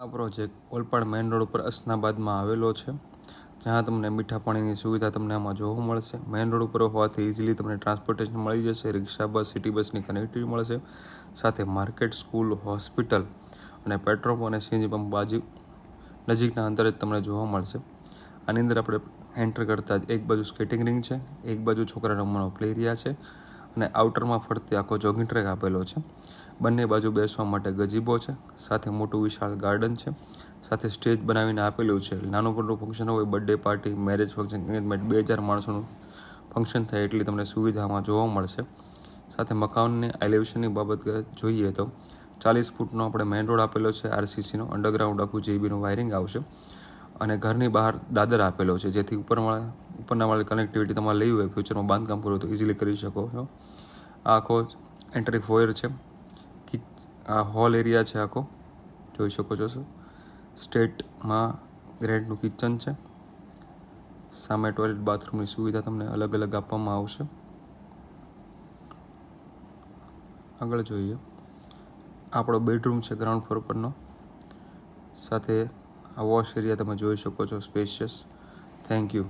આ project Olpad main road ઉપર અસનાબાદમાં આવેલો છે, જ્યાં તમને મીઠા પાણીની સુવિધા તમને આમાં જોવા મળશે. મેઇન રોડ ઉપર હોવાથી ઇઝીલી તમને ટ્રાન્સપોર્ટેશન મળી જશે, રિક્ષા બસ, સિટી બસની કનેક્ટિવિટી મળશે, સાથે માર્કેટ, સ્કૂલ, હોસ્પિટલ અને પેટ્રોલ પંપ અને સીએનજી પંપ બાજુ નજીકના અંતરે જ તમને જોવા મળશે. આની અંદર આપણે એન્ટર કરતાં જ એક બાજુ સ્કેટિંગ રિંગ છે, એક બાજુ છોકરા રમવાનો પ્લે એરિયા છે અને આઉટરમાં ફરતે આખો જોગિંગ ટ્રેક આપેલો છે. બંને બાજુ બેસવા માટે ગજીબો છે, સાથે મોટું વિશાળ ગાર્ડન છે, સાથે સ્ટેજ બનાવીને આપેલું છે. નાનું મોટું ફંક્શન હોય birthday party marriage function engagement બે હજાર માણસોનું ફંક્શન થાય એટલી તમને સુવિધામાં જોવા મળશે. સાથે મકાનની એલિવેશનની બાબત જોઈએ તો ચાલીસ ફૂટનો આપણે મેઇન રોડ આપેલો છે આરસીસીનો અંડરગ્રાઉન્ડ આખું જેબીનું વાયરિંગ આવશે. અને ઘરની બહાર દાદર આપેલો છે, જેથી ઉપરવાળા ઉપરના વાળી કનેક્ટિવિટી તમારે લેવી હોય ફ્યુચરમાં બાંધકામ કરવું તો ઇઝીલી કરી શકો છો આ આખો એન્ટ્રી ફોયર છે. આ હોલ એરિયા છે આખો. જોઈ શકો છો સર સ્ટેટમાં ગ્રેન્ડનું કિચન છે. સામે ટોયલેટ બાથરૂમની સુવિધા તમને અલગ અલગ આપવામાં આવશે. આગળ જોઈએ. આપણો બેડરૂમ છે ગ્રાઉન્ડ ફ્લોર પરનો. સાથે આ વોશ એરિયા તમે જોઈ શકો છો સ્પેશિયસ થેન્ક યુ